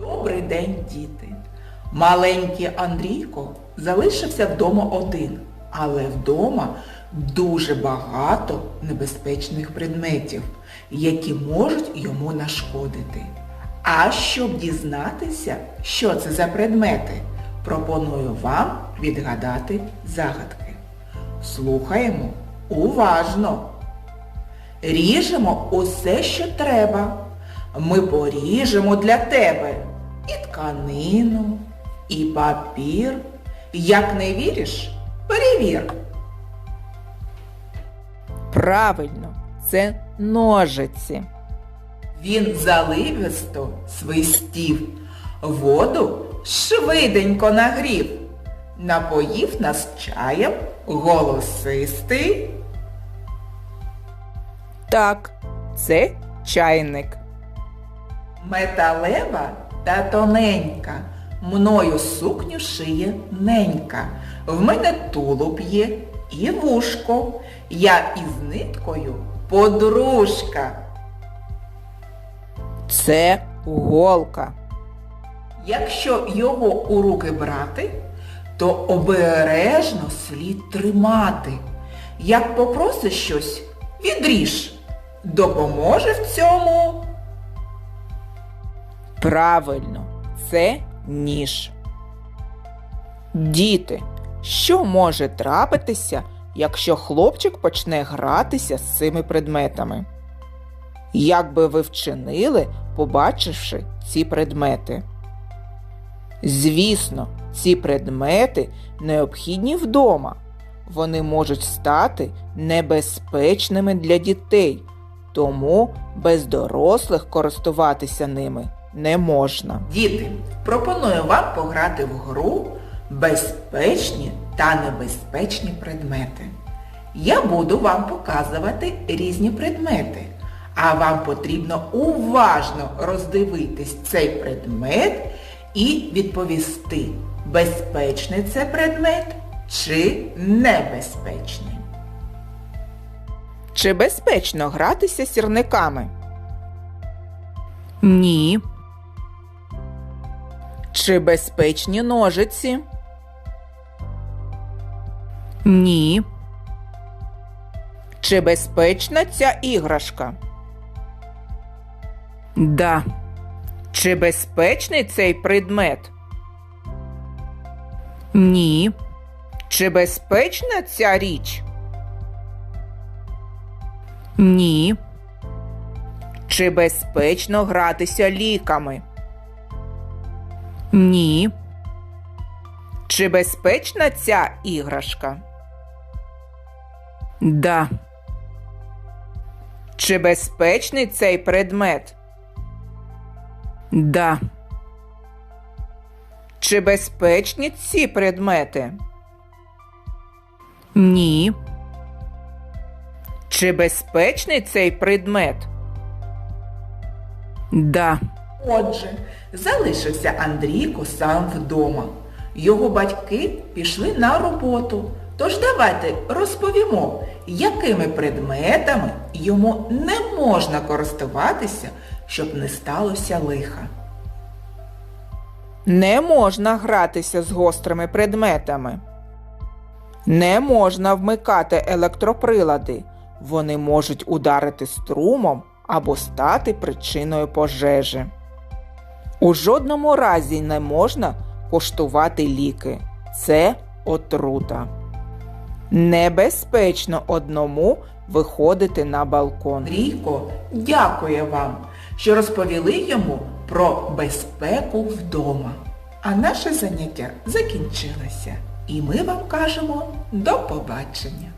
Добрий день, діти! Маленький Андрійко залишився вдома один, але вдома дуже багато небезпечних предметів, які можуть йому нашкодити. А щоб дізнатися, що це за предмети, пропоную вам відгадати загадки. Слухаємо уважно. Ріжемо усе, що треба. Ми поріжемо для тебе і тканину, і папір. Як не віриш, перевір. Правильно, це ножиці. Він заливисто свистів, воду швиденько нагрів, напоїв нас чаєм голосистий. Так, це чайник. Металева та тоненька, мною сукню шиє ненька. В мене тулуб є і вушко, я із ниткою подружка. Це голка. Якщо його у руки брати, то обережно слід тримати. Як попросиш щось, відріж. Допоможе в цьому. Правильно, це ніж. Діти, що може трапитися, якщо хлопчик почне гратися з цими предметами? Як би ви вчинили, побачивши ці предмети? Звісно, ці предмети необхідні вдома. Вони можуть стати небезпечними для дітей, тому без дорослих користуватися ними не можна. Діти, пропоную вам пограти в гру безпечні та небезпечні предмети. Я буду вам показувати різні предмети, а вам потрібно уважно роздивитись цей предмет і відповісти, безпечний це предмет чи небезпечний. Чи безпечно гратися сірниками? Ні. Чи безпечні ножиці? Ні. Чи безпечна ця іграшка? Да. Чи безпечний цей предмет? Ні. Чи безпечна ця річ? Ні. Чи безпечно гратися ліками? Ні. Чи безпечна ця іграшка? Да. Чи безпечний цей предмет? Да. Чи безпечні ці предмети? Ні. Чи безпечний цей предмет? Да. Отже, залишився Андрійко сам вдома. Його батьки пішли на роботу. Тож давайте розповімо, якими предметами йому не можна користуватися, щоб не сталося лиха. Не можна гратися з гострими предметами. Не можна вмикати електроприлади. Вони можуть ударити струмом або стати причиною пожежі. У жодному разі не можна коштувати ліки. Це отрута. Небезпечно одному виходити на балкон. Андрійко дякує вам, що розповіли йому про безпеку вдома. А наше заняття закінчилося. І ми вам кажемо до побачення.